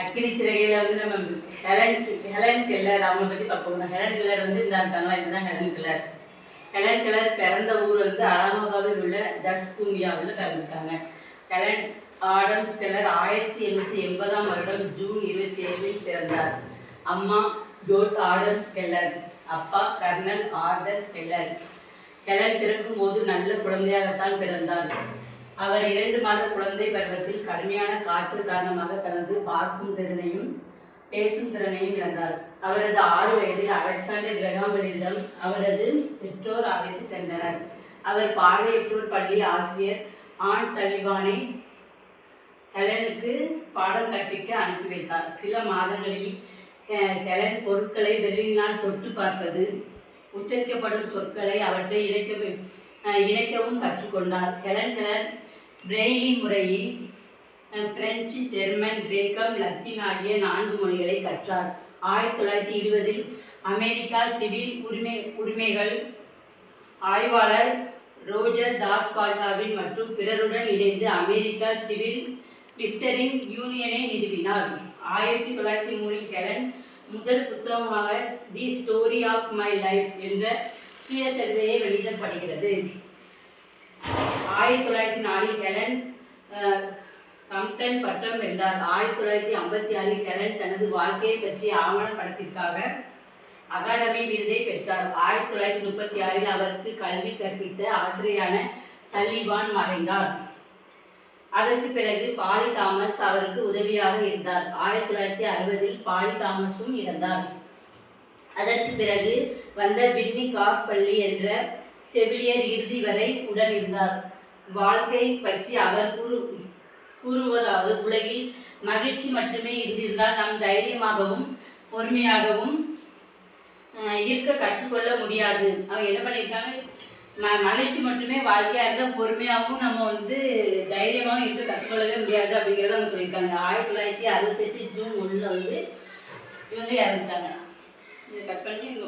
அக்கினி சிறையில் வந்து நம்ம ஹெலன் ஹெலன் கெல்லர் அவங்க பற்றி பார்க்க போகிறோம் ஹெலன் கெல்லர் வந்து இந்த இருக்காங்களா இதுதான் ஹெலன் கெல்லர். ஹெலன் கெல்லர் பிறந்த ஊர் வந்து அலமோகாவில் உள்ள டஸ்குமியாவில் பிறந்திருக்காங்க. ஹெலன் ஆடம்ஸ் கெல்லர் ஆயிரத்தி எண்ணூற்றி எண்பதாம் வருடம் ஜூன் இருபத்தி ஏழில் பிறந்தார். அம்மா ஜோட் ஆடம்ஸ் கெல்லர் அப்பா கர்னல் ஆர்தர் கெல்லர். ஹெலன் பிறக்கும் போது நல்ல குழந்தையாகத்தான் பிறந்தார். அவர் இரண்டு மாத குழந்தை பருவத்தில் கடுமையான காய்ச்சல் காரணமாக தனது பார்க்கும் திறனையும் பேசும் திறனையும் இழந்தார். அவரது ஆறு வயதில் அலெக்சாண்டர் கிரகாம்பலிடம் அவரது பெற்றோர் அழைத்து சென்றனர். அவர் பார்வையற்றோர் பள்ளி ஆசிரியர் ஆண் சலிவானை ஹெலனுக்கு பாடம் கற்பிக்க அனுப்பி வைத்தார். சில மாதங்களில் ஹெலன் பொருட்களை வெளியினால் தொட்டு பார்ப்பது உச்சரிக்கப்படும் சொற்களை அவற்றை இணைக்க இணைக்கவும் கற்றுக்கொண்டார். ஹெலன் ஹெலன் முறையில் பிரெஞ்சு ஜெர்மன் கிரேக்கம் லத்தீன் ஆகிய நான்கு மொழிகளை கற்றார். ஆயிரத்தி தொள்ளாயிரத்தி இருபதில் அமெரிக்கா சிவில் உரிமை உரிமைகள் ஆய்வாளர் ரோஜர் தாஸ் பால்டாவின் மற்றும் பிறருடன் இணைந்து அமெரிக்கா சிவில் லிப்டரின் யூனியனை நிறுவினார். ஆயிரத்தி தொள்ளாயிரத்தி மூணில் ஹெலன் முதல் புத்தகமாக the story of my life என்ற சுயசரிதையை வெளியிடப்படுகிறது. ஆயிரத்தி தொள்ளாயிரத்தி நாலில் ஹெலன் கம்டன் பட்டம் வென்றார். ஆயிரத்தி தொள்ளாயிரத்தி ஐம்பத்தி ஆறில் ஹெலன் தனது வாழ்க்கையை பற்றிய ஆவணப்படத்திற்காக அகாடமி விருதை பெற்றார். ஆயிரத்தி தொள்ளாயிரத்தி முப்பத்தி ஆறில் அவருக்கு கல்வி கற்பித்த ஆசிரியரான சல்லிவான் மறைந்தார். அதற்கு பிறகு பாலி தாமஸ் அவருக்கு உதவியாக இருந்தார். ஆயிரத்தி தொள்ளாயிரத்தி அறுபதில் பாலி தாமஸும் இறந்தார். அதற்கு பிறகு வந்த பின்னி காக் பள்ளி என்ற செவிலியர் இறுதி வரை உடன் இருந்தார் வாழ்க்கை பற்றி அவர் கூறு கூறுவதாவது உலகில் மகிழ்ச்சி மட்டுமே இருந்திருந்தால் நாம் தைரியமாகவும் பொறுமையாகவும் இருக்க கற்றுக்கொள்ள முடியாது. அவங்க என்ன பண்ணியிருக்காங்க? ம மகிழ்ச்சி மட்டுமே வாழ்க்கையாக இருந்தால் பொறுமையாகவும் நம்ம வந்து தைரியமாகவும் கற்றுக்கொள்ளவே முடியாது அப்படிங்கிறத அவங்க சொல்லியிருக்காங்க. ஆயிரத்தி தொள்ளாயிரத்தி அறுபத்தெட்டு ஜூன் ஒன்றில் வந்து இவங்க இறந்துட்டாங்க. இதை கட் பண்ணி இவங்க